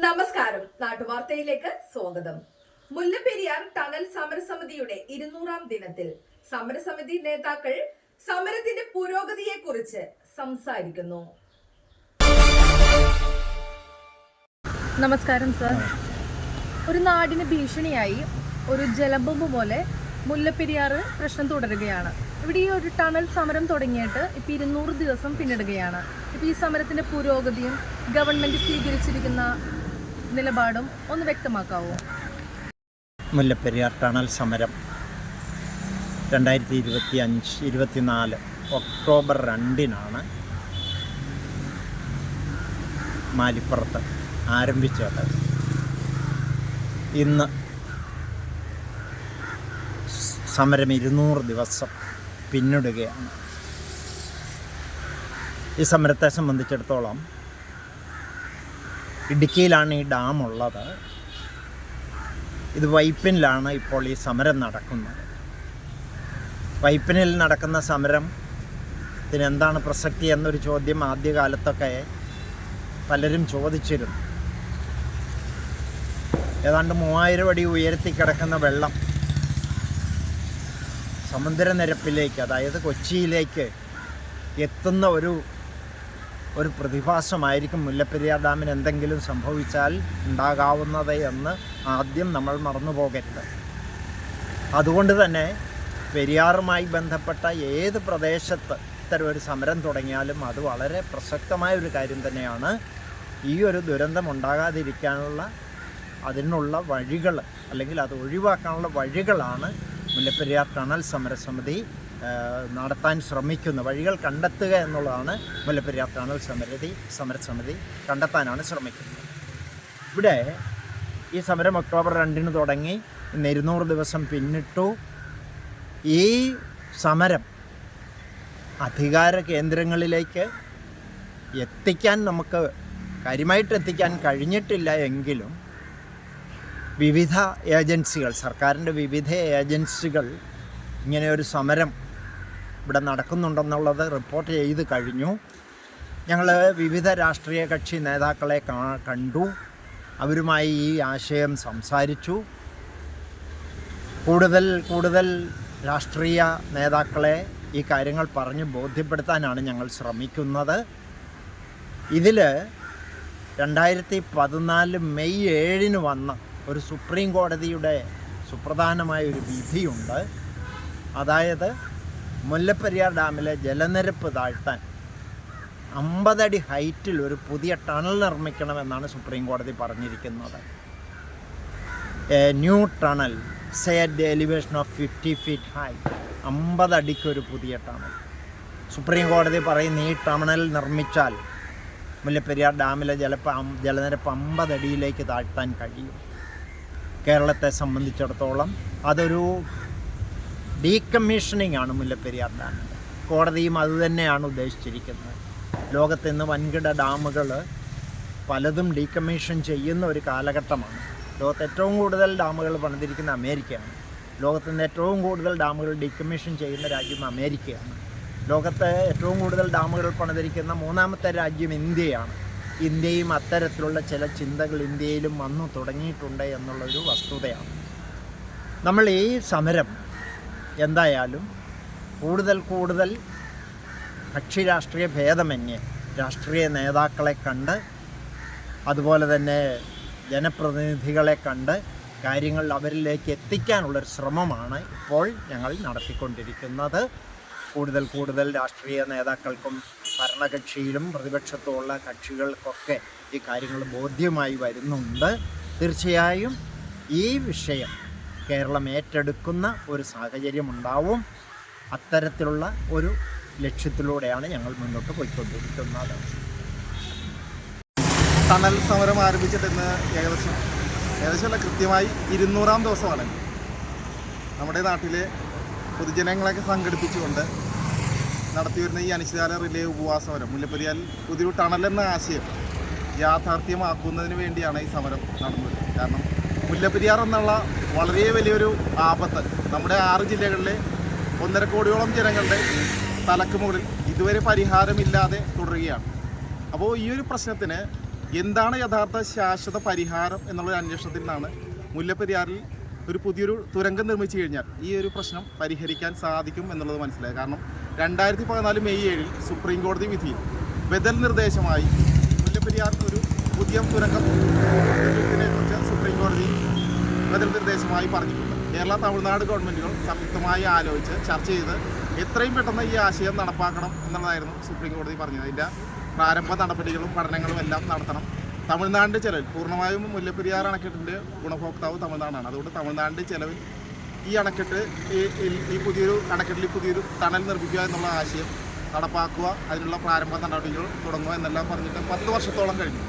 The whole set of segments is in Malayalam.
നമസ്കാരം. നാട്ടുവാർത്തയിലേക്ക് സ്വാഗതം. മുല്ലപ്പെരിയാർ ടണൽ സമരസമിതിയുടെ ഇരുന്നൂറാം ദിനത്തിൽ സമരസമിതി നേതാക്കൾ സമരത്തിന്റെ പുരോഗതിയെ കുറിച്ച് സംസാരിക്കുന്നു. നമസ്കാരം സർ. ഒരു നാടിന് ഭീഷണിയായി ഒരു ജലബോംബ് പോലെ മുല്ലപ്പെരിയാർ പ്രശ്നം തുടരുകയാണ്. ഇവിടെ ഈ ഒരു ടണൽ സമരം തുടങ്ങിയിട്ട് ഇപ്പോൾ ഇരുന്നൂറ് ദിവസം പിന്നിടുകയാണ്. ഇപ്പോൾ ഈ സമരത്തിന്റെ പുരോഗതിയും ഗവൺമെന്റ് സ്വീകരിച്ചിരിക്കുന്ന നിലപാടും ഒന്ന് വ്യക്തമാക്കാവോ. മുല്ലപ്പെരിയാർ ടണൽ സമരം രണ്ടായിരത്തി ഇരുപത്തി അഞ്ച് ഇരുപത്തിനാല് ഒക്ടോബർ രണ്ടിനാണ് മാലിപ്പുറത്ത് ആരംഭിച്ചത്. ഇന്ന് സമരം ഇരുന്നൂറ് ദിവസം പിന്നിടുകയാണ്. ഈ സമരത്തെ സംബന്ധിച്ചിടത്തോളം ഇടുക്കിയിലാണ് ഈ ഡാം ഉള്ളത്. ഇത് വൈപ്പിനിലാണ് ഇപ്പോൾ ഈ സമരം നടക്കുന്നത്. വൈപ്പിനിൽ നടക്കുന്ന സമരം ഇതിനെന്താണ് പ്രസക്തി എന്നൊരു ചോദ്യം ആദ്യകാലത്തൊക്കെ പലരും ചോദിച്ചിരുന്നു. ഏതാണ്ട് മൂവായിരം അടി ഉയർത്തി കിടക്കുന്ന വെള്ളം സമുദ്രനിരപ്പിലേക്ക് അതായത് കൊച്ചിയിലേക്ക് എത്തുന്ന ഒരു ഒരു പ്രതിഭാസമായിരിക്കും മുല്ലപ്പെരിയാർ ഡാമിന് എന്തെങ്കിലും സംഭവിച്ചാൽ ഉണ്ടാകാവുന്നത് എന്ന് ആദ്യം നമ്മൾ മറന്നു പോകരുത്. അതുകൊണ്ട് തന്നെ പെരിയാറുമായി ബന്ധപ്പെട്ട ഏത് പ്രദേശത്ത് ഇത്തരം ഒരു സമരം തുടങ്ങിയാലും അത് വളരെ പ്രസക്തമായ ഒരു കാര്യം തന്നെയാണ്. ഈ ഒരു ദുരന്തം ഉണ്ടാകാതിരിക്കാനുള്ള അതിനുള്ള വഴികൾ അല്ലെങ്കിൽ അത് ഒഴിവാക്കാനുള്ള വഴികളാണ് മുല്ലപ്പെരിയാർ കണൽ സമരസമിതി നടത്താൻ ശ്രമിക്കുന്ന വഴികൾ കണ്ടെത്തുക എന്നുള്ളതാണ് മുല്ലപ്പെരിയാർ ടണൽ സമരതി സമരസമിതി കണ്ടെത്താനാണ് ശ്രമിക്കുന്നത്. ഇവിടെ ഈ സമരം ഒക്ടോബർ രണ്ടിന് തുടങ്ങി. ഇന്ന് ഇരുന്നൂറ് ദിവസം പിന്നിട്ടു. ഈ സമരം അധികാര കേന്ദ്രങ്ങളിലേക്ക് എത്തിക്കാൻ നമുക്ക് കാര്യമായിട്ട് എത്തിക്കാൻ കഴിഞ്ഞിട്ടില്ല എങ്കിലും വിവിധ ഏജൻസികൾ സർക്കാരിന്റെ വിവിധ ഏജൻസികൾ ഇങ്ങനെ ഒരു സമരം ഇവിടെ നടക്കുന്നുണ്ടെന്നുള്ളത് റിപ്പോർട്ട് ചെയ്ത് കഴിഞ്ഞു. ഞങ്ങൾ വിവിധ രാഷ്ട്രീയ കക്ഷി നേതാക്കളെ കണ്ടു. അവരുമായി ഈ ആശയം സംസാരിച്ചു. കൂടുതൽ കൂടുതൽ രാഷ്ട്രീയ നേതാക്കളെ ഈ കാര്യങ്ങൾ പറഞ്ഞ് ബോധ്യപ്പെടുത്താനാണ് ഞങ്ങൾ ശ്രമിക്കുന്നത്. ഇതിൽ രണ്ടായിരത്തി പതിനാല് മെയ് ഏഴിന് വന്ന ഒരു സുപ്രീം കോടതിയുടെ സുപ്രധാനമായ ഒരു വിധിയുണ്ട്. അതായത് മുല്ലപ്പെരിയാർ ഡാമിലെ ജലനിരപ്പ് താഴ്ത്താൻ അമ്പതടി ഹൈറ്റിൽ ഒരു പുതിയ ടണൽ നിർമ്മിക്കണമെന്നാണ് സുപ്രീം കോടതി പറഞ്ഞിരിക്കുന്നത്. A new tunnel at elevation of fifty feet high അമ്പതടിക്കൊരു പുതിയ ടണൽ. സുപ്രീം കോടതി പറയുന്ന ഈ ടണൽ നിർമ്മിച്ചാൽ മുല്ലപ്പെരിയാർ ഡാമിലെ ജലപ്പ ജലനിരപ്പ് അമ്പതടിയിലേക്ക് താഴ്ത്താൻ കഴിയും. കേരളത്തെ സംബന്ധിച്ചിടത്തോളം അതൊരു ഡീകമ്മീഷനിങ് ആണ് മുല്ലപ്പെരിയാർ ഡാമിന്റെ കോടതിയും അതുതന്നെയാണ് ഉദ്ദേശിച്ചിരിക്കുന്നത്. ലോകത്ത് ഇന്ന് വൻകിട ഡാമുകൾ പലതും ഡീകമ്മീഷൻ ചെയ്യുന്ന ഒരു കാലഘട്ടമാണ്. ലോകത്ത് ഏറ്റവും കൂടുതൽ ഡാമുകൾ പണിതിരിക്കുന്ന അമേരിക്കയാണ്. ലോകത്ത് നിന്ന് ഏറ്റവും കൂടുതൽ ഡാമുകൾ ഡീകമ്മീഷൻ ചെയ്യുന്ന രാജ്യം അമേരിക്കയാണ്. ലോകത്തെ ഏറ്റവും കൂടുതൽ ഡാമുകൾ പണിതിരിക്കുന്ന മൂന്നാമത്തെ രാജ്യം ഇന്ത്യയാണ്. ഇന്ത്യയും അത്തരത്തിലുള്ള ചില ചിന്തകൾ ഇന്ത്യയിലും വന്നു തുടങ്ങിയിട്ടുണ്ട് എന്നുള്ളൊരു വസ്തുതയാണ്. നമ്മൾ ഈ സമരം എന്തായാലും കൂടുതൽ കൂടുതൽ കക്ഷി രാഷ്ട്രീയ ഭേദമന്യേ രാഷ്ട്രീയ നേതാക്കളെ കണ്ട് അതുപോലെ തന്നെ ജനപ്രതിനിധികളെ കണ്ട് കാര്യങ്ങൾ അവരിലേക്ക് എത്തിക്കാനുള്ളൊരു ശ്രമമാണ് ഇപ്പോൾ ഞങ്ങൾ നടത്തിക്കൊണ്ടിരിക്കുന്നത്. കൂടുതൽ കൂടുതൽ രാഷ്ട്രീയ നേതാക്കൾക്കും ഭരണകക്ഷിയിലും പ്രതിപക്ഷത്തുമുള്ള കക്ഷികൾക്കൊക്കെ ഈ കാര്യങ്ങൾ ബോധ്യമായി വരുന്നുണ്ട്. തീർച്ചയായും ഈ വിഷയം കേരളം ഏറ്റെടുക്കുന്ന ഒരു സാഹചര്യം ഉണ്ടാവും. അത്തരത്തിലുള്ള ഒരു ലക്ഷ്യത്തിലൂടെയാണ് ഞങ്ങൾ മുന്നോട്ട് പോയിക്കൊണ്ടിരിക്കുന്നത്. ടണൽ സമരം ആരംഭിച്ചിട്ട് ഇന്ന് ഏകദേശം ഏകദേശമല്ല കൃത്യമായി ഇരുന്നൂറാം ദിവസമാണ്. നമ്മുടെ നാട്ടിലെ പൊതുജനങ്ങളെയൊക്കെ സംഘടിപ്പിച്ചുകൊണ്ട് നടത്തിവരുന്ന ഈ അനിശ്ചിതകാല റിലേ ഉപവാസ സമരം മുല്ലപ്പെരിയാൽ പുതിയൊരു ടണൽ എന്ന ആശയം യാഥാർത്ഥ്യമാക്കുന്നതിന് വേണ്ടിയാണ് ഈ സമരം നടന്നത്. കാരണം മുല്ലപ്പെരിയാർ എന്നുള്ള വളരെ വലിയൊരു ആപത്ത്. നമ്മുടെ ആറ് ജില്ലകളിലെ ഒന്നര കോടിയോളം ജനങ്ങളുടെ തലക്ക് മുകളിൽ ഇതുവരെ പരിഹാരമില്ലാതെ തുടരുകയാണ്. അപ്പോൾ ഈ ഒരു പ്രശ്നത്തിന് എന്താണ് യഥാർത്ഥ ശാശ്വത പരിഹാരം എന്നുള്ള അന്വേഷണത്തിൽ നിന്നാണ് മുല്ലപ്പെരിയാറിൽ ഒരു പുതിയൊരു തുരങ്കം നിർമ്മിച്ചു കഴിഞ്ഞാൽ ഈ ഒരു പ്രശ്നം പരിഹരിക്കാൻ സാധിക്കും എന്നുള്ളത് മനസ്സിലായി കാരണം രണ്ടായിരത്തി പതിനാല് മെയ് ഏഴിൽ സുപ്രീം കോടതി വിധിയിൽ ബദൽ നിർദ്ദേശമായി മുല്ലപ്പെരിയാറിൽ ഒരു പുതിയ തുരങ്കം സുപ്രീം കോടതി ബദൽ നിർദ്ദേശമായി പറഞ്ഞിട്ടുണ്ട്. കേരള തമിഴ്നാട് ഗവൺമെന്റുകൾ സംയുക്തമായി ആലോചിച്ച് ചർച്ച ചെയ്ത് എത്രയും പെട്ടെന്ന് ഈ ആശയം നടപ്പാക്കണം എന്നുള്ളതായിരുന്നു സുപ്രീം കോടതി പറഞ്ഞത്. അതിന്റെ പ്രാരംഭ നടപടികളും പഠനങ്ങളും എല്ലാം നടത്തണം. തമിഴ്നാടിന്റെ ചെലവിൽ പൂർണമായും മുല്ലപ്പെരിയാർ അണക്കെട്ടിന്റെ ഗുണഭോക്താവ് തമിഴ്നാടാണ്. അതുകൊണ്ട് തമിഴ്നാടിന്റെ ചെലവിൽ ഈ അണക്കെട്ട് ഈ പുതിയൊരു അണക്കെട്ടിൽ പുതിയൊരു ടണൽ നിർമ്മിക്കുക എന്നുള്ള ആശയം നടപ്പാക്കുക അതിനുള്ള പ്രാരംഭ നടപടികൾ തുടങ്ങുക എന്നെല്ലാം പറഞ്ഞിട്ട് പത്ത് വർഷത്തോളം കഴിഞ്ഞു.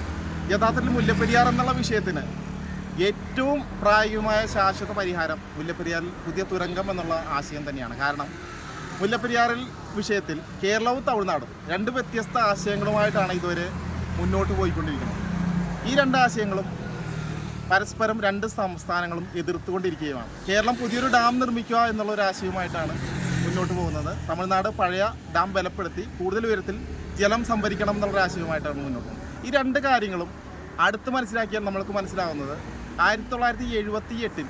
യഥാർത്ഥത്തിൽ മുല്ലപ്പെരിയാർ എന്നുള്ള വിഷയത്തിന് ഏറ്റവും പ്രായോഗികമായ ശാശ്വത പരിഹാരം മുല്ലപ്പെരിയാറിൽ പുതിയ തുരങ്കം എന്നുള്ള ആശയം തന്നെയാണ്. കാരണം മുല്ലപ്പെരിയാറിൽ വിഷയത്തിൽ കേരളവും തമിഴ്നാടും രണ്ട് വ്യത്യസ്ത ആശയങ്ങളുമായിട്ടാണ് ഇതുവരെ മുന്നോട്ട് പോയിക്കൊണ്ടിരിക്കുന്നത്. ഈ രണ്ട് ആശയങ്ങളും പരസ്പരം രണ്ട് സംസ്ഥാനങ്ങളും എതിർത്തുകൊണ്ടിരിക്കുകയുമാണ്. കേരളം പുതിയൊരു ഡാം നിർമ്മിക്കുക എന്നുള്ള ഒരു ആശയവുമായിട്ടാണ് മുന്നോട്ട് പോകുന്നത്. തമിഴ്നാട് പഴയ ഡാം ബലപ്പെടുത്തി കൂടുതൽ ഉയരത്തിൽ ജലം സംഭരിക്കണം എന്നുള്ള ആശയവുമായിട്ടാണ് മുന്നോട്ട് പോകുന്നത്. ഈ രണ്ട് കാര്യങ്ങളും അടുത്ത് മനസ്സിലാക്കിയാൽ നമ്മൾക്ക് മനസ്സിലാവുന്നത് ആയിരത്തി തൊള്ളായിരത്തി എഴുപത്തി എട്ടിൽ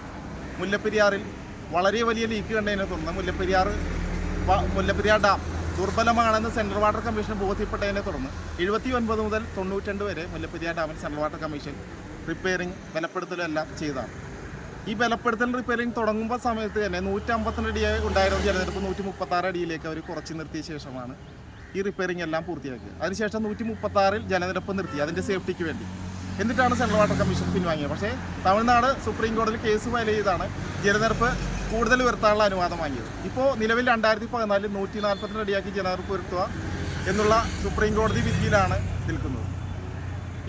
മുല്ലപ്പെരിയാറിൽ വളരെ വലിയ ലീക്ക് കണ്ടതിനെ തുടർന്ന് മുല്ലപ്പെരിയാർ മുല്ലപ്പെരിയാർ ഡാം ദുർബലമാണെന്ന് സെൻട്രൽ വാട്ടർ കമ്മീഷൻ ബോധ്യപ്പെട്ടതിനെ തുടർന്ന് എഴുപത്തി ഒൻപത് മുതൽ തൊണ്ണൂറ്റി വരെ മുല്ലപ്പെരിയാർ ഡാമിൽ സെൻട്രൽ വാട്ടർ കമ്മീഷൻ റിപ്പയറിംഗ് ബലപ്പെടുത്തലും എല്ലാം ചെയ്തതാണ്. ഈ ബലപ്പെടുത്തൽ റിപ്പയറിംഗ് തുടങ്ങുമ്പോൾ സമയത്ത് തന്നെ നൂറ്റമ്പത്തിരണ്ട് അടി ഉണ്ടായിരുന്ന ജലനിരപ്പ് നൂറ്റി മുപ്പത്താറ് അടിയിലേക്ക് അവർ കുറച്ച് നിർത്തിയ ശേഷമാണ് ഈ റിപ്പയറിംഗ് എല്ലാം പൂർത്തിയാക്കിയത്. അതിനുശേഷം നൂറ്റി മുപ്പത്താറിൽ ജലനിരപ്പ് നിർത്തി അതിന്റെ സേഫ്റ്റിക്ക് വേണ്ടി. എന്നിട്ടാണ് സെൻട്രൽ വാട്ടർ കമ്മീഷൻ പിൻവാങ്ങിയത്. പക്ഷേ തമിഴ്നാട് സുപ്രീം കോടതിയിൽ കേസ് ഫയൽ ചെയ്താണ് ജലനിരപ്പ് കൂടുതൽ ഉയർത്താനുള്ള അനുവാദം വാങ്ങിയത്. ഇപ്പോൾ നിലവിൽ രണ്ടായിരത്തി പതിനാലിൽ നൂറ്റി നാൽപ്പത്തിരണ്ട് അടിയാക്കി ജലനിരപ്പ് ഉയർത്തുക എന്നുള്ള സുപ്രീം കോടതി വിധിയിലാണ് നിൽക്കുന്നത്.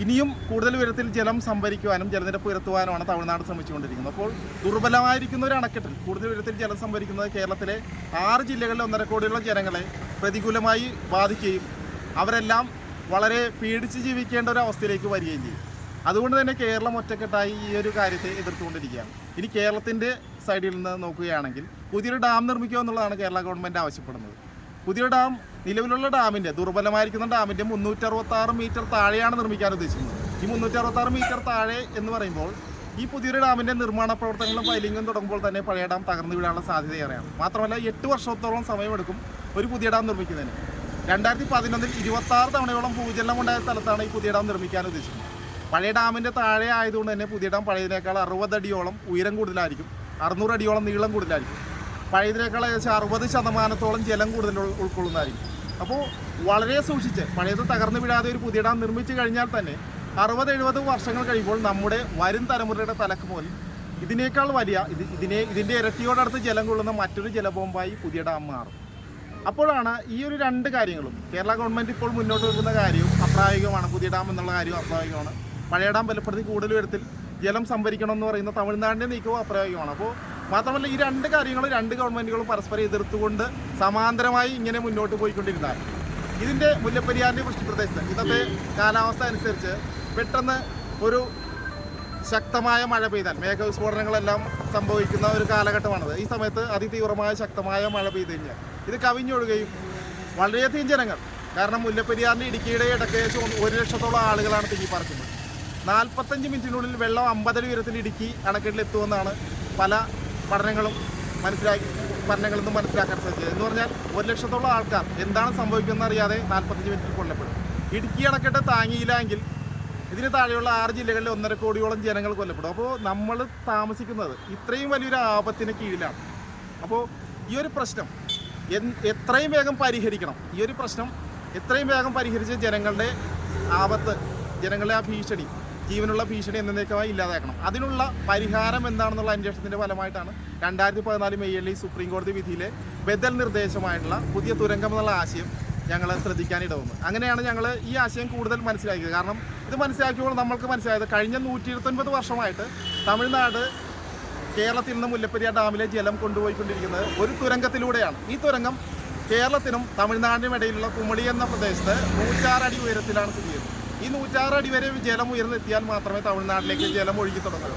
ഇനിയും കൂടുതൽ ഉയരത്തിൽ ജലം സംഭരിക്കുവാനും ജലനിരപ്പ് ഉയർത്തുവാനുമാണ് തമിഴ്നാട് ശ്രമിച്ചുകൊണ്ടിരിക്കുന്നത്. അപ്പോൾ ദുർബലമായിരിക്കുന്ന ഒരു അണക്കെട്ടിൽ കൂടുതൽ ഉയരത്തിൽ ജലം സംഭരിക്കുന്നത് കേരളത്തിലെ ആറ് ജില്ലകളിലെ ഒന്നര കോടിയുള്ള ജനങ്ങളെ പ്രതികൂലമായി ബാധിക്കുകയും അവരെല്ലാം വളരെ പീഡിച്ച് ജീവിക്കേണ്ട ഒരു അവസ്ഥയിലേക്ക് വരികയും ചെയ്യും. അതുകൊണ്ട് തന്നെ കേരളം ഒറ്റക്കെട്ടായി ഈ ഒരു കാര്യത്തെ എതിർത്തുകൊണ്ടിരിക്കുകയാണ്. ഇനി കേരളത്തിന്റെ സൈഡിൽ നിന്ന് നോക്കുകയാണെങ്കിൽ പുതിയൊരു ഡാം നിർമ്മിക്കുക എന്നുള്ളതാണ് കേരള ഗവൺമെന്റ് ആവശ്യപ്പെടുന്നത്. പുതിയ ഡാം നിലവിലുള്ള ഡാമിന്റെ ദുർബലമായിരിക്കുന്ന ഡാമിന്റെ മുന്നൂറ്ററുപത്താറ് മീറ്റർ താഴെയാണ് നിർമ്മിക്കാൻ ഉദ്ദേശിക്കുന്നത്. ഈ മുന്നൂറ്ററുപത്താറ് മീറ്റർ താഴെ എന്ന് പറയുമ്പോൾ ഈ പുതിയൊരു ഡാമിന്റെ നിർമ്മാണ പ്രവർത്തനങ്ങളും ഫൈലിങ്ങും തുടങ്ങുമ്പോൾ തന്നെ പഴയ ഡാം തകർന്നു വീഴാനുള്ള സാധ്യത ഏറെയാണ് മാത്രമല്ല എട്ട് വർഷത്തോളം സമയമെടുക്കും ഒരു പുതിയ ഡാം നിർമ്മിക്കുന്നതിന്. രണ്ടായിരത്തി പതിനൊന്നിൽ ഇരുപത്താറ് തവണയോളം ഭൂചലനം ഉണ്ടായ സ്ഥലത്താണ് ഈ പുതിയ ഡാം നിർമ്മിക്കാൻ ഉദ്ദേശിക്കുന്നത്. പഴയ ഡാമിന്റെ താഴെ ആയതുകൊണ്ട് തന്നെ പുതിയ ഡാം പഴയതിനേക്കാൾ അറുപതടിയോളം ഉയരം കൂടുതലായിരിക്കും. അറുന്നൂറ് അടിയോളം നീളം കൂടുതലായിരിക്കും. പഴയതിനേക്കാൾ ഏകദേശം അറുപത് ശതമാനത്തോളം ജലം കൂടുതൽ ഉൾക്കൊള്ളുന്നതായിരിക്കും. അപ്പോൾ വളരെ സൂക്ഷിച്ച് പഴയത് തകർന്നു വിടാതെ ഒരു പുതിയ ഡാം നിർമ്മിച്ചു കഴിഞ്ഞാൽ തന്നെ അറുപത് എഴുപത് വർഷങ്ങൾ കഴിയുമ്പോൾ നമ്മുടെ വരും തലമുറയുടെ തലക്ക് മുതൽ ഇതിനേക്കാൾ വലിയ ഇത് ഇതിനെ ഇതിന്റെ ഇരട്ടിയോടടുത്ത് ജലം കൊള്ളുന്ന മറ്റൊരു ജലബോംബായി പുതിയ ഡാം മാറും. അപ്പോഴാണ് ഈ ഒരു രണ്ട് കാര്യങ്ങളും കേരള ഗവൺമെന്റ് ഇപ്പോൾ മുന്നോട്ട് വെക്കുന്ന കാര്യവും അപ്രായോഗികമാണ്. പുതിയ ഡാം എന്നുള്ള കാര്യവും അപ്രായോഗികമാണ്. ഡാം ബലപ്പെടുത്തി കൂടുതൽ വിധത്തിൽ ജലം സംഭരിക്കണം എന്ന് പറയുന്ന തമിഴ്നാടിന്റെ നീക്കവും അപ്രായോഗികമാണ് അപ്പോൾ മാത്രമല്ല ഈ രണ്ട് കാര്യങ്ങളും രണ്ട് ഗവൺമെന്റുകളും പരസ്പരം എതിർത്തുകൊണ്ട് സമാന്തരമായി ഇങ്ങനെ മുന്നോട്ട് പോയിക്കൊണ്ടിരുന്നാൽ ഇതിന്റെ മുല്ലപ്പെരിയാറിന്റെ വൃഷ്ടിപ്രദേശത്ത് ഇന്നത്തെ കാലാവസ്ഥ അനുസരിച്ച് പെട്ടെന്ന് ഒരു ശക്തമായ മഴ പെയ്താൽ മേഘവിസ്ഫോടനങ്ങളെല്ലാം സംഭവിക്കുന്ന ഒരു കാലഘട്ടമാണത്. ഈ സമയത്ത് അതിതീവ്രമായ ശക്തമായ മഴ പെയ്തു കഴിഞ്ഞാൽ ഇത് കവിഞ്ഞൊഴുകയും വളരെയധികം ജനങ്ങൾ കാരണം മുല്ലപ്പെരിയാറിന്റെ ഇടുക്കിയുടെ ഇടയ്ക്ക് ഒരു ലക്ഷത്തോളം ആളുകളാണ് തിങ്ങിപ്പറക്കുന്നത് നാൽപ്പത്തഞ്ച് മിനിറ്റിനുള്ളിൽ വെള്ളം അമ്പതടി ഉയരത്തിൽ ഇടുക്കി അണക്കെട്ടിൽ എത്തുമെന്നാണ് പല പഠനങ്ങളും മനസ്സിലാക്കി പഠനങ്ങളിൽ നിന്നും മനസ്സിലാക്കാൻ സാധിച്ചത്. എന്ന് പറഞ്ഞാൽ ഒരു ലക്ഷത്തോളം ആൾക്കാർ എന്താണ് സംഭവിക്കുന്നത് അറിയാതെ നാൽപ്പത്തഞ്ച് മിനിറ്റിൽ കൊല്ലപ്പെടും. ഇടുക്കി അണക്കെട്ട് താങ്ങിയില്ല എങ്കിൽ ഇതിന് താഴെയുള്ള ആറ് ജില്ലകളിൽ ഒന്നര കോടിയോളം ജനങ്ങൾ കൊല്ലപ്പെടും. അപ്പോൾ നമ്മൾ താമസിക്കുന്നത് ഇത്രയും വലിയൊരു ആപത്തിന് കീഴിലാണ്. അപ്പോൾ ഈ ഒരു പ്രശ്നം എത്രയും വേഗം പരിഹരിക്കണം. ഈ ഒരു പ്രശ്നം എത്രയും വേഗം പരിഹരിച്ച് ജനങ്ങളുടെ ആപത്ത് ജനങ്ങളുടെ ആ ഭീഷണി ജീവനുള്ള ഭീഷണി എന്നേക്കമായി ഇല്ലാതാക്കണം. അതിനുള്ള പരിഹാരം എന്താണെന്നുള്ള അന്വേഷണത്തിന്റെ ഫലമായിട്ടാണ് രണ്ടായിരത്തി പതിനാല് മെയ്യിൽ സുപ്രീം കോടതി വിധിയിലെ ബദൽ നിർദ്ദേശമായിട്ടുള്ള പുതിയ തുരങ്കം എന്നുള്ള ആശയം ഞങ്ങൾ ശ്രദ്ധിക്കാൻ ഇടവന്നു അങ്ങനെയാണ് ഞങ്ങൾ ഈ ആശയം കൂടുതൽ മനസ്സിലാക്കിയത്. കാരണം ഇത് മനസ്സിലാക്കിയപ്പോൾ നമ്മൾക്ക് മനസ്സിലായത് കഴിഞ്ഞ നൂറ്റി ഇരുപത്തൊൻപത് വർഷമായിട്ട് തമിഴ്നാട് കേരളത്തിൽ നിന്ന് മുല്ലപ്പെരിയാർ ഡാമിലെ ജലം കൊണ്ടുപോയിക്കൊണ്ടിരിക്കുന്നത് ഒരു തുരങ്കത്തിലൂടെയാണ്. ഈ തുരങ്കം കേരളത്തിനും തമിഴ്നാടിനും ഇടയിലുള്ള കുമളി എന്ന പ്രദേശത്ത് നൂറ്റാറടി ഉയരത്തിലാണ് സ്ഥിതി ചെയ്യുന്നത്. ഈ നൂറ്റാറ് അടി വരെ ജലം ഉയർന്നെത്തിയാൽ മാത്രമേ തമിഴ്നാട്ടിലേക്ക് ജലം ഒഴുകി തുടങ്ങൂ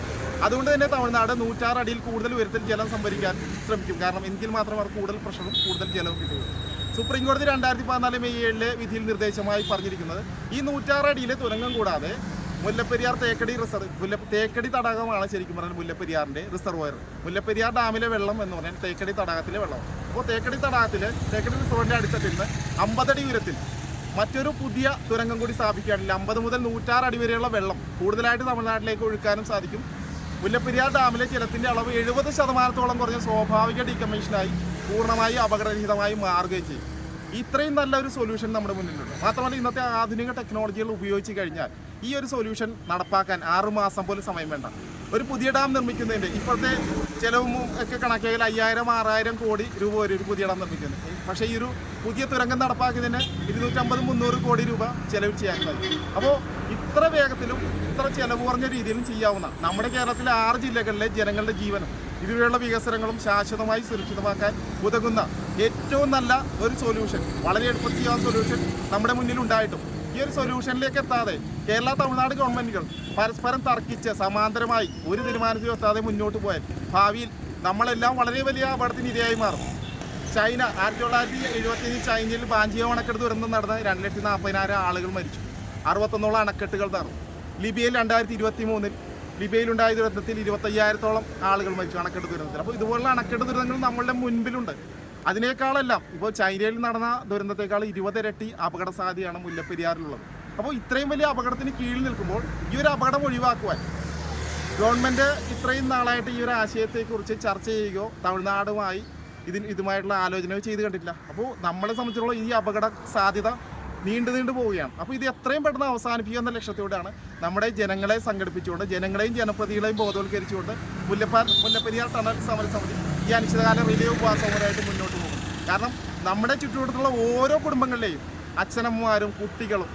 അതുകൊണ്ട് തന്നെ തമിഴ്നാട് നൂറ്റാറ് അടിയിൽ കൂടുതൽ ഉയരത്തിൽ ജലം സംഭരിക്കാൻ ശ്രമിക്കും. കാരണം എങ്കിൽ മാത്രം അവർ കൂടുതൽ പ്രഷറും കൂടുതൽ ജലവും കിട്ടുകയുള്ളൂ. സുപ്രീം കോടതി രണ്ടായിരത്തി പതിനാല് മെയ് ഏഴിലെ വിധിയിൽ നിർദ്ദേശമായി പറഞ്ഞിരിക്കുന്നത് ഈ നൂറ്റാറ് അടിയിലെ തുരങ്കം കൂടാതെ മുല്ലപ്പെരിയാർ തേക്കടി റിസർവ് മുല്ല തേക്കടി തടാകമാണ് ശരിക്കും പറഞ്ഞാൽ മുല്ലപ്പെരിയാറിന്റെ റിസർവോയർ. മുല്ലപ്പെരിയാർ ഡാമിലെ വെള്ളം എന്ന് പറഞ്ഞാൽ തേക്കടി തടാകത്തിലെ വെള്ളം. അപ്പോൾ തേക്കടി തടാകത്തിൽ തേക്കടി റിസർവിന്റെ അടിത്തട്ടിൽ നിന്ന് അമ്പതടി ഉയരത്തിൽ മറ്റൊരു പുതിയ തുരങ്കം കൂടി സ്ഥാപിക്കുകയാണെങ്കിൽ അമ്പത് മുതൽ നൂറ്റാറ് അടി വരെയുള്ള വെള്ളം കൂടുതലായിട്ട് തമിഴ്നാട്ടിലേക്ക് ഒഴുക്കാനും സാധിക്കും. മുല്ലപ്പെരിയാർ ഡാമിലെ ജലത്തിന്റെ അളവ് എഴുപത് ശതമാനത്തോളം കുറഞ്ഞ സ്വാഭാവിക ഡീകമ്മീഷനായി പൂർണമായി അപകടരഹിതമായി മാറുകയും ചെയ്യും. ഇത്രയും നല്ലൊരു സൊല്യൂഷൻ നമ്മുടെ മുന്നിലുണ്ട്. മാത്രമല്ല ഇന്നത്തെ ആധുനിക ടെക്നോളജികൾ ഉപയോഗിച്ച് കഴിഞ്ഞാൽ ഈ ഒരു സൊല്യൂഷൻ നടപ്പാക്കാൻ ആറുമാസം പോലും സമയം വേണ്ട. ഒരു പുതിയ ഡാം നിർമ്മിക്കുന്നതിന്റെ ഇപ്പോഴത്തെ ചിലവും ഒക്കെ കണക്കിയാൽ അയ്യായിരം ആറായിരം കോടി രൂപ വരെ ഒരു പുതിയ ഡാം നിർമ്മിക്കുന്നത് പക്ഷേ ഈ ഒരു പുതിയ തുരങ്കം നടപ്പാക്കുന്നതിന് ഇരുന്നൂറ്റമ്പത് മുന്നൂറ് കോടി രൂപ ചെലവ് ചെയ്യാൻ സാധിക്കും അപ്പോൾ ഇത്ര വേഗത്തിലും ഇത്ര ചിലവ് കുറഞ്ഞ രീതിയിലും ചെയ്യാവുന്ന നമ്മുടെ കേരളത്തിലെ ആറ് ജില്ലകളിലെ ജനങ്ങളുടെ ജീവനും ഇതുവരെയുള്ള വികസനങ്ങളും ശാശ്വതമായി സുരക്ഷിതമാക്കാൻ ഉതകുന്ന ഏറ്റവും നല്ല ഒരു സൊല്യൂഷൻ വളരെ എളുപ്പത്തിൽ ചെയ്യാവുന്ന സൊല്യൂഷൻ നമ്മുടെ മുന്നിൽ ഉണ്ടായിട്ടും ഈ ഒരു സൊല്യൂഷനിലേക്ക് എത്താതെ കേരള തമിഴ്നാട് ഗവൺമെന്റുകൾ പരസ്പരം തർക്കിച്ച് സമാന്തരമായി ഒരു തീരുമാനത്തിലും എത്താതെ മുന്നോട്ട് പോയാൽ ഭാവിയിൽ നമ്മളെല്ലാം വളരെ വലിയ അപകടത്തിന് ഇരയായി മാറും. ചൈന ആയിരത്തി തൊള്ളായിരത്തി എഴുപത്തിയഞ്ച് ചൈനയിൽ ബാഞ്ചിയ അണക്കെട്ട് ദുരന്തം നടന്ന രണ്ട് ലക്ഷത്തി നാൽപ്പതിനായിരം ആളുകൾ മരിച്ചു. അറുപത്തൊന്നോളം അണക്കെട്ടുകൾ തറന്നു ലിബിയയിൽ രണ്ടായിരത്തി ഇരുപത്തി മൂന്നിൽ ലിബിയയിലുണ്ടായ ദുരന്തത്തിൽ ഇരുപത്തയ്യായിരത്തോളം ആളുകൾ മരിച്ചു അണക്കെട്ട് ദുരന്തത്തിൽ. അപ്പോൾ ഇതുപോലുള്ള അണക്കെട്ട് ദുരന്തങ്ങൾ നമ്മളുടെ മുൻപിലുണ്ട്. അതിനേക്കാളെല്ലാം ഇപ്പോൾ ചൈനയിൽ നടന്ന ദുരന്തത്തെക്കാൾ ഇരുപതിരട്ടി അപകട സാധ്യതയാണ് മുല്ലപ്പെരിയാറിലുള്ളത്. അപ്പോൾ ഇത്രയും വലിയ അപകടത്തിന് കീഴിൽ നിൽക്കുമ്പോൾ ഈ ഒരു അപകടം ഒഴിവാക്കുവാൻ ഗവൺമെന്റ് ഇത്രയും നാളായിട്ട് ഈ ഒരു ആശയത്തെക്കുറിച്ച് ചർച്ച ചെയ്യുകയോ തമിഴ്നാടുമായി ഇതിന് ഇതുമായിട്ടുള്ള ആലോചനയോ ചെയ്ത് കണ്ടില്ല അപ്പോൾ നമ്മളെ സംബന്ധിച്ചിടത്തോളം ഈ അപകട സാധ്യത നീണ്ടു നീണ്ടു പോവുകയാണ്. അപ്പോൾ ഇത് എത്രയും പെട്ടെന്ന് അവസാനിപ്പിക്കുക എന്ന ലക്ഷ്യത്തോടെയാണ് നമ്മുടെ ജനങ്ങളെ സംഘടിപ്പിച്ചുകൊണ്ട് ജനങ്ങളെയും ജനപ്രതികളെയും ബോധവൽക്കരിച്ചുകൊണ്ട് മുല്ലപ്പാൻ മുല്ലപ്പെരിയാർ ടണൽ സമരസമിതി ഈ അനിശ്ചിതകാല റിലീവ് ഉപവാസവുമായിട്ട് മുന്നോട്ട് പോകും. കാരണം നമ്മുടെ ചുറ്റുവട്ടത്തുള്ള ഓരോ കുടുംബങ്ങളിലെയും അച്ഛനമ്മമാരും കുട്ടികളും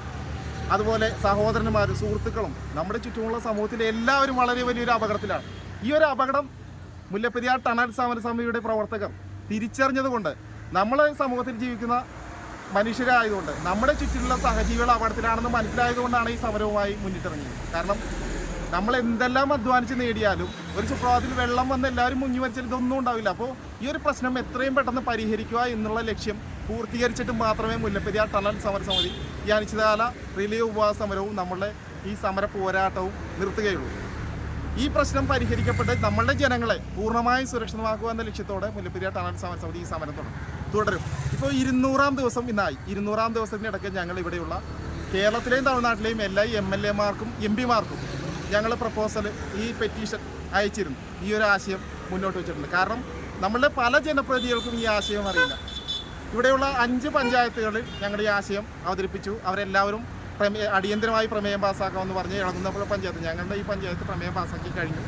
അതുപോലെ സഹോദരന്മാരും സുഹൃത്തുക്കളും നമ്മുടെ ചുറ്റുമുള്ള സമൂഹത്തിലെ എല്ലാവരും വളരെ വലിയൊരു അപകടത്തിലാണ്. ഈ ഒരു അപകടം മുല്ലപ്പെരിയാർ ടണൽ സമരസമിതിയുടെ പ്രവർത്തകർ തിരിച്ചറിഞ്ഞതുകൊണ്ട് നമ്മൾ സമൂഹത്തിൽ ജീവിക്കുന്ന മനുഷ്യരായതുകൊണ്ട് നമ്മുടെ ചുറ്റിലുള്ള സഹജീവികൾ അപകടത്തിലാണെന്ന് മനസ്സിലായതുകൊണ്ടാണ് ഈ സമരവുമായി മുന്നിട്ടിറങ്ങിയത്. കാരണം നമ്മൾ എന്തെല്ലാം അധ്വാനിച്ച് നേടിയാലും ഒരു സുപ്രഭാതത്തിൽ വെള്ളം വന്ന് എല്ലാവരും മുങ്ങി വരച്ചാൽ ഇതൊന്നും ഉണ്ടാവില്ല. അപ്പോൾ ഈ ഒരു പ്രശ്നം എത്രയും പെട്ടെന്ന് പരിഹരിക്കുക എന്നുള്ള ലക്ഷ്യം പൂർത്തീകരിച്ചിട്ട് മാത്രമേ മുല്ലപ്പെരിയാർ ടണൽ സമരസമിതി ഈ അനിശ്ചിതകാല റിലീവ് ഉപവാസ സമരവും നമ്മളുടെ ഈ സമര പോരാട്ടവും നിർത്തുകയുള്ളൂ. ഈ പ്രശ്നം പരിഹരിക്കപ്പെട്ട് നമ്മളുടെ ജനങ്ങളെ പൂർണമായും സുരക്ഷിതമാക്കുക എന്ന ലക്ഷ്യത്തോടെ മുല്ലപ്പെരിയാർ ടണൽ സമരസമിതി ഈ സമരം തുടരും. ഇപ്പോൾ ഇരുന്നൂറാം ദിവസം ഇന്നായി. ഇരുന്നൂറാം ദിവസത്തിനിടയ്ക്ക് ഞങ്ങൾ ഇവിടെയുള്ള കേരളത്തിലെയും തമിഴ്നാട്ടിലെയും എല്ലാ എം എൽ എമാർക്കും എം പിമാർക്കും ഞങ്ങൾ പ്രപ്പോസൽ ഈ പെറ്റീഷൻ അയച്ചിരുന്നു. ഈ ഒരു ആശയം മുന്നോട്ട് വെച്ചിട്ടുണ്ട്. കാരണം നമ്മളുടെ പല ജനപ്രതിനിധികൾക്കും ഈ ആശയം അറിയില്ല. ഇവിടെയുള്ള അഞ്ച് പഞ്ചായത്തുകളിൽ ഞങ്ങളുടെ ഈ ആശയം അവതരിപ്പിച്ചു. അവരെല്ലാവരും പ്രമേ അടിയന്തരമായി പ്രമേയം പാസ്സാക്കാമെന്ന് പറഞ്ഞ് ഇളകുന്നപ്പുഴ പഞ്ചായത്ത് ഞങ്ങളുടെ ഈ പഞ്ചായത്ത് പ്രമേയം പാസ്സാക്കി കഴിഞ്ഞു.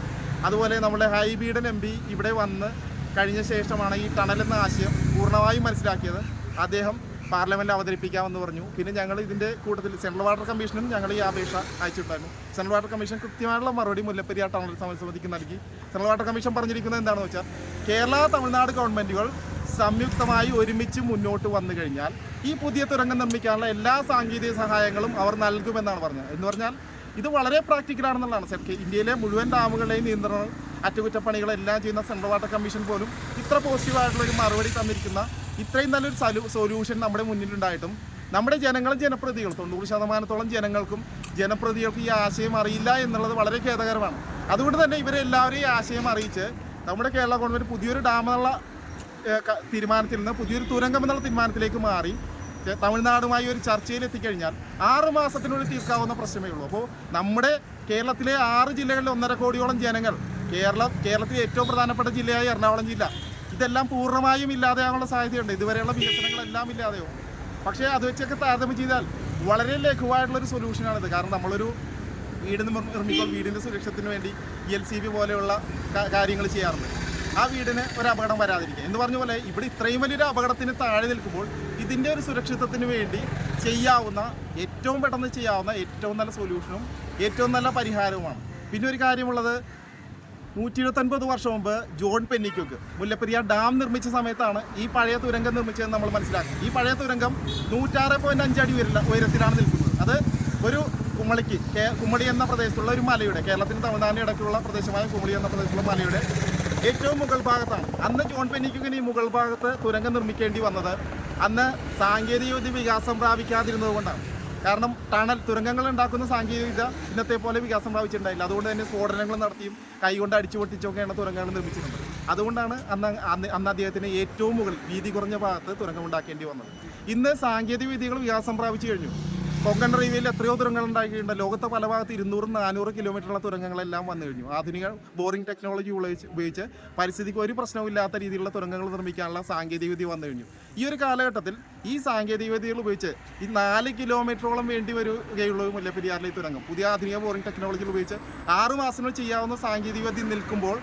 അതുപോലെ നമ്മുടെ ഹൈബീഡൻ എം പി ഇവിടെ വന്ന് കഴിഞ്ഞ ശേഷമാണ് ഈ ടണൽ എന്ന ആശയം പൂർണമായും മനസ്സിലാക്കിയത്. അദ്ദേഹം പാർലമെന്റിൽ അവതരിപ്പിക്കാമെന്ന് പറഞ്ഞു. പിന്നെ ഞങ്ങൾ ഇതിന്റെ കൂട്ടത്തിൽ സെൻട്രൽ വാട്ടർ കമ്മീഷനും ഞങ്ങൾ ഈ അപേക്ഷ അയച്ചിട്ടുണ്ടായിരുന്നു. സെൻട്രൽ വാട്ടർ കമ്മീഷൻ കൃത്യമായിട്ടുള്ള മറുപടി മുല്ലപ്പെരിയാർ ടണൽ സമരസമിതിക്ക് നൽകി. സെൻട്രൽ വാട്ടർ കമ്മീഷൻ പറഞ്ഞിരിക്കുന്നത് എന്താണെന്ന് വെച്ചാൽ കേരള തമിഴ്നാട് ഗവൺമെന്റുകൾ സംയുക്തമായി ഒരുമിച്ച് മുന്നോട്ട് വന്നു കഴിഞ്ഞാൽ ഈ പുതിയ തുരങ്കം നിർമ്മിക്കാനുള്ള എല്ലാ സാങ്കേതിക സഹായങ്ങളും അവർ നൽകുമെന്നാണ് പറഞ്ഞത്. എന്ന് പറഞ്ഞാൽ ഇത് വളരെ പ്രാക്ടിക്കലാണെന്നുള്ളതാണ് സെറ്റ് ഇന്ത്യയിലെ മുഴുവൻ ഡാമുകളുടെയും നിയന്ത്രണം അറ്റകുറ്റപ്പണികളെല്ലാം ചെയ്യുന്ന സെൻട്രൽ വാട്ടർ കമ്മീഷൻ പോലും ഇത്ര പോസിറ്റീവായിട്ടുള്ള ഒരു മറുപടി തന്നിരിക്കുന്ന ഇത്രയും നല്ലൊരു സലു സൊല്യൂഷൻ നമ്മുടെ മുന്നിലുണ്ടായിട്ടും നമ്മുടെ ജനങ്ങളും ജനപ്രതികളും തൊണ്ണൂറ് ശതമാനത്തോളം ജനങ്ങൾക്കും ജനപ്രതികൾക്കും ഈ ആശയം അറിയില്ല എന്നുള്ളത് വളരെ ഖേദകരമാണ്. അതുകൊണ്ട് തന്നെ ഇവരെല്ലാവരും ഈ ആശയം അറിയിച്ച് നമ്മുടെ കേരള ഗവൺമെന്റ് പുതിയൊരു ഡാം എന്നുള്ള തീരുമാനത്തിൽ നിന്ന് പുതിയൊരു തുരങ്കം എന്നുള്ള തീരുമാനത്തിലേക്ക് മാറി തമിഴ്നാടുമായി ഒരു ചർച്ചയിൽ എത്തിക്കഴിഞ്ഞാൽ ആറ് മാസത്തിനുള്ളിൽ തീർക്കാവുന്ന പ്രശ്നമേ ഉള്ളൂ. അപ്പോൾ നമ്മുടെ കേരളത്തിലെ ആറ് ജില്ലകളിലെ ഒന്നര കോടിയോളം ജനങ്ങൾ കേരളം കേരളത്തിലെ ഏറ്റവും പ്രധാനപ്പെട്ട ജില്ലയായ എറണാകുളം ജില്ല. ഇതെല്ലാം പൂർണമായും ഇല്ലാതെയാകാനുള്ള സാധ്യതയുണ്ട്. ഇതുവരെയുള്ള വികസനങ്ങളെല്ലാം ഇല്ലാതെയോ? പക്ഷേ അത് വെച്ചൊക്കെ താരതമ്യം ചെയ്താൽ വളരെ ലഘുവായിട്ടുള്ളൊരു സൊല്യൂഷനാണിത് കാരണം നമ്മളൊരു വീട് നിർ- നിർമ്മിക്കുമ്പോൾ വീടിന്റെ സുരക്ഷത്തിന് വേണ്ടി എൽ സി ബി പോലെയുള്ള കാര്യങ്ങൾ ചെയ്യാറുണ്ട്. ആ വീടിന് ഒരു അപകടം വരാതിരിക്കുക എന്ന് പറഞ്ഞ പോലെ ഇവിടെ ഇത്രയും വലിയൊരു അപകടത്തിന് താഴെ നിൽക്കുമ്പോൾ ഇതിന്റെ ഒരു സുരക്ഷിതത്വത്തിന് വേണ്ടി ചെയ്യാവുന്ന ഏറ്റവും പെട്ടെന്ന് ചെയ്യാവുന്ന ഏറ്റവും നല്ല സൊല്യൂഷനും ഏറ്റവും നല്ല പരിഹാരവുമാണ്. പിന്നെ ഒരു കാര്യമുള്ളത് നൂറ്റി ഇരുപത്തൊൻപത് വർഷം മുമ്പ് ജോൺ പെന്നിക്കുക്ക് മുല്ലപ്പെരിയാർ ഡാം നിർമ്മിച്ച സമയത്താണ് ഈ പഴയ തുരങ്കം നിർമ്മിച്ചതെന്ന് നമ്മൾ മനസ്സിലാക്കി ഈ പഴയ തുരങ്കം നൂറ്റാറ് പോയിന്റ് അഞ്ചടി ഉയരില്ല ഉയരത്തിലാണ് നിൽക്കുന്നത്. അത് ഒരു കുമളിക്ക് കുമളി എന്ന പ്രദേശത്തുള്ള ഒരു മലയുടെ കേരളത്തിന് തമിഴ്നാടിന് ഇടയ്ക്കുള്ള പ്രദേശമായ കുമളി എന്ന പ്രദേശത്തുള്ള മലയുടെ ഏറ്റവും മുകൾ ഭാഗത്താണ്. അന്ന് ജോൺ പെന്നിക്കുക്കിന് ഈ മുകൾ ഭാഗത്ത് തുരങ്കം നിർമ്മിക്കേണ്ടി വന്നത് അന്ന് സാങ്കേതിക വിദ്യ വികാസം പ്രാപിക്കാതിരുന്നത് കൊണ്ടാണ്. കാരണം ടണൽ തുരങ്കങ്ങൾ ഉണ്ടാക്കുന്ന സാങ്കേതികവിദ്യ ഇന്നത്തെ പോലെ വികാസം പ്രാപിച്ചിട്ടുണ്ടായില്ല. അതുകൊണ്ട് തന്നെ സ്ഫോടനങ്ങൾ നടത്തിയും കൈകൊണ്ട് അടിച്ചു പൊട്ടിച്ചൊക്കെയാണ് തുരങ്കങ്ങൾ നിർമ്മിച്ചിരുന്നത് അതുകൊണ്ടാണ് അന്ന് അന്ന് അന്ന് അദ്ദേഹത്തിന് ഏറ്റവും മുകളിൽ വീതി കുറഞ്ഞ ഭാഗത്ത് തുരങ്കം ഉണ്ടാക്കേണ്ടി വന്നത്. ഇന്ന് സാങ്കേതിക വിദ്യകൾ വികാസം പ്രാപിച്ചു കഴിഞ്ഞു. കൊങ്കൺ റെയിൽവേയിൽ എത്രയോ തുരങ്കങ്ങൾ ഉണ്ടാക്കിയിട്ടുണ്ട് ലോകത്തെ പല ഭാഗത്ത് ഇരുന്നൂറ് നാനൂറ് കിലോമീറ്ററുള്ള തുരങ്കങ്ങളെല്ലാം വന്നു കഴിഞ്ഞു. ആധുനിക ബോറിംഗ് ടെക്നോളജി ഉപയോഗിച്ച് ഉപയോഗിച്ച് പരിസ്ഥിതിക്ക് ഒരു പ്രശ്നവുമില്ലാത്ത രീതിയിലുള്ള തുരങ്കങ്ങൾ നിർമ്മിക്കാനുള്ള സാങ്കേതികവിദ്യ വന്നു കഴിഞ്ഞു. ഈ ഒരു കാലഘട്ടത്തിൽ ഈ സാങ്കേതികവിദ്യകൾ ഉപയോഗിച്ച് ഈ നാല് കിലോമീറ്ററോളം വേണ്ടി വരികയുള്ളൂ മുല്ലപ്പെരിയാറിലെ തുരങ്കം. പുതിയ ആധുനിക ബോറിംഗ് ടെക്നോളജികൾ ഉപയോഗിച്ച് ആറ് മാസങ്ങൾ ചെയ്യാവുന്ന സാങ്കേതികവിദ്യ നിൽക്കുമ്പോൾ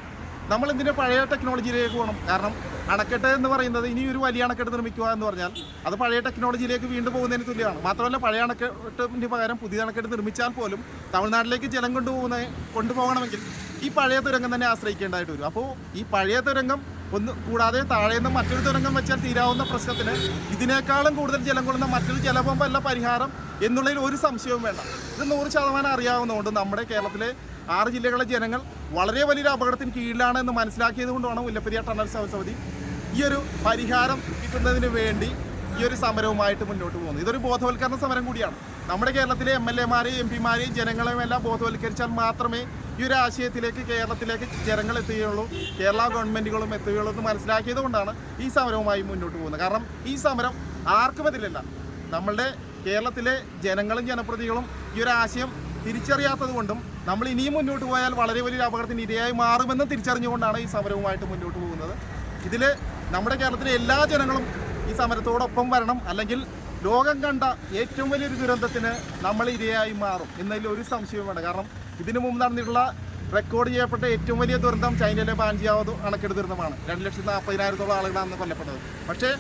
നമ്മൾ എന്തിനാ പഴയ ടെക്നോളജിയിലേക്ക് പോകണം കാരണം അണക്കെട്ട് എന്ന് പറയുന്നത് ഇനി ഒരു വലിയ അണക്കെട്ട് നിർമ്മിക്കുക എന്ന് പറഞ്ഞാൽ അത് പഴയ ടെക്നോളജിയിലേക്ക് വീണ്ടും പോകുന്നതിന് തുല്യമാണ്. മാത്രമല്ല പഴയ അണക്കെട്ടിന് പകരം പുതിയ അണക്കെട്ട് നിർമ്മിച്ചാൽ പോലും തമിഴ്നാട്ടിലേക്ക് ജലം കൊണ്ടുപോകുന്ന കൊണ്ടുപോകണമെങ്കിൽ ഈ പഴയ തുരങ്കം തന്നെ ആശ്രയിക്കേണ്ടതായിട്ട് വരും. അപ്പോൾ ഈ പഴയ തുരങ്കം ഒന്ന് കൂടാതെ താഴെ നിന്ന് മറ്റൊരു തുരങ്കം വെച്ചാൽ തീരാവുന്ന പ്രശ്നത്തിന് ഇതിനേക്കാളും കൂടുതൽ ജലം കൊള്ളുന്ന മറ്റൊരു ജലബോംബല്ല പരിഹാരം എന്നുള്ളതിൽ ഒരു സംശയവും വേണ്ട. ഇത് നൂറ് ശതമാനം അറിയാവുന്നതുകൊണ്ട് നമ്മുടെ കേരളത്തിലെ ആറ് ജില്ലകളിലെ ജനങ്ങൾ വളരെ വലിയൊരു അപകടത്തിന് കീഴിലാണ് എന്ന് മനസ്സിലാക്കിയത് കൊണ്ടാണ് മുല്ലപ്പെരിയ ടണൽ സമിതി ഈ ഒരു പരിഹാരം കിട്ടുന്നതിന് വേണ്ടി ഈ ഒരു സമരവുമായിട്ട് മുന്നോട്ട് പോകുന്നത്. ഇതൊരു ബോധവൽക്കരണ സമരം കൂടിയാണ്. നമ്മുടെ കേരളത്തിലെ എം എൽ എമാരെയും എം പിമാരെയും ജനങ്ങളെയും എല്ലാം ബോധവൽക്കരിച്ചാൽ മാത്രമേ ഈ ഒരു ആശയത്തിലേക്ക് കേരളത്തിലേക്ക് ജനങ്ങൾ എത്തുകയുള്ളൂ കേരള ഗവൺമെന്റുകളും എത്തുകയുള്ളൂ എന്ന് മനസ്സിലാക്കിയത് കൊണ്ടാണ് ഈ സമരവുമായി മുന്നോട്ട് പോകുന്നത്. കാരണം ഈ സമരം ആർക്കും എതിരല്ല നമ്മളുടെ കേരളത്തിലെ ജനങ്ങളും ജനപ്രതികളും ഈ ഒരു ആശയം തിരിച്ചറിയാത്തത് കൊണ്ടും നമ്മൾ ഇനിയും മുന്നോട്ട് പോയാൽ വളരെ വലിയൊരു അപകടത്തിന് ഇരയായി മാറുമെന്ന് തിരിച്ചറിഞ്ഞുകൊണ്ടാണ് ഈ സമരവുമായിട്ട് മുന്നോട്ട് പോകുന്നത്. ഇതിൽ നമ്മുടെ കേരളത്തിലെ എല്ലാ ജനങ്ങളും ഈ സമരത്തോടൊപ്പം വരണം. അല്ലെങ്കിൽ ലോകം കണ്ട ഏറ്റവും വലിയൊരു ദുരന്തത്തിന് നമ്മൾ ഇരയായി മാറും എന്നതിൽ ഒരു സംശയവും വേണ്ട. കാരണം ഇതിനു മുമ്പ് നടന്നിട്ടുള്ള റെക്കോർഡ് ചെയ്യപ്പെട്ട ഏറ്റവും വലിയ ദുരന്തം ചൈനയിലെ പാഞ്ചിയാവത് അണക്കെട്ട് ദുരന്തമാണ്. രണ്ട് ലക്ഷത്തി നാൽപ്പതിനായിരത്തോളം ആളുകളാണ് കൊല്ലപ്പെട്ടത്. പക്ഷേ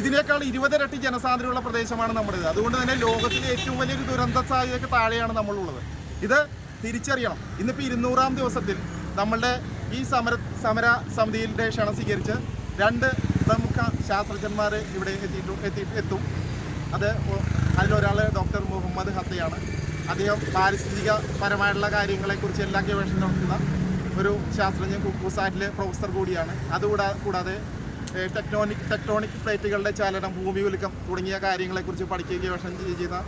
ഇതിനേക്കാൾ ഇരുപതിരട്ടി ജനസാന്ദ്രതയുള്ള പ്രദേശമാണ് നമ്മുടേത്. അതുകൊണ്ട് തന്നെ ലോകത്തിലെ ഏറ്റവും വലിയൊരു ദുരന്ത സാധ്യതയ്ക്ക് താഴെയാണ് നമ്മളുള്ളത്. ഇത് തിരിച്ചറിയണം. ഇന്നിപ്പോൾ ഇരുന്നൂറാം ദിവസത്തിൽ നമ്മളുടെ ഈ സമര സമര സമിതിയുടെ ക്ഷണം സ്വീകരിച്ച് രണ്ട് പ്രമുഖ ശാസ്ത്രജ്ഞന്മാർ ഇവിടെ എത്തിയിട്ടു എത്തി എത്തും. അത് അതിലൊരാൾ ഡോക്ടർ മുഹമ്മദ് ഹത്തയാണ്. അദ്ദേഹം പാരിസ്ഥിതിക പരമായിട്ടുള്ള കാര്യങ്ങളെക്കുറിച്ച് എല്ലാ ഗവേഷണം നടത്തുന്ന ഒരു ശാസ്ത്രജ്ഞൻ കുക്കൂസാറ്റിലെ പ്രൊഫസർ കൂടിയാണ്. അതുകൂടാ കൂടാതെ ടെക്നോണിക് ടെക്ടോണിക് പ്ലേറ്റുകളുടെ ചലനം ഭൂമി ഉലുക്കം തുടങ്ങിയ കാര്യങ്ങളെക്കുറിച്ച് പഠിക്കുകയും ഗവേഷണം ചെയ്യുന്ന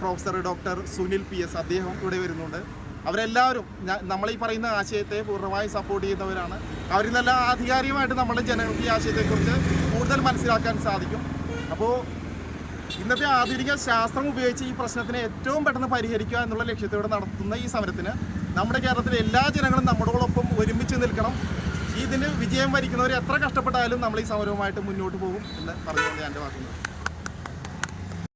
professor doctor Sunil P S അദ്ദേഹം ഇവിടെ വരുന്നുണ്ട്. അവരെല്ലാവരും നമ്മൾ ഈ പറയുന്ന ആശയത്തെ പൂർണമായി സപ്പോർട്ട് ചെയ്യുന്നവരാണ്. അവരിൽ നല്ല ആധികാരികമായിട്ട് നമ്മുടെ ജനങ്ങൾക്ക് ഈ ആശയത്തെക്കുറിച്ച് കൂടുതൽ മനസ്സിലാക്കാൻ സാധിക്കും. അപ്പോൾ ഇന്നത്തെ ആധുനിക ശാസ്ത്രം ഉപയോഗിച്ച് ഈ പ്രശ്നത്തിനെ ഏറ്റവും പെട്ടെന്ന് പരിഹരിക്കുക എന്നുള്ള ലക്ഷ്യത്തോടെ നടത്തുന്ന ഈ സമരത്തിന് നമ്മുടെ കേരളത്തിലെ എല്ലാ ജനങ്ങളും നമ്മളോടൊപ്പം ഒരുമിച്ച് നിൽക്കണം. ഇതിന് വിജയം വരിക്കുന്നവർ എത്ര കഷ്ടപ്പെട്ടാലും നമ്മൾ ഈ സമരവുമായിട്ട് മുന്നോട്ട് പോകും എന്ന് പറഞ്ഞുകൊണ്ട് ഞാൻ എന്റെ വാക്കുകൾ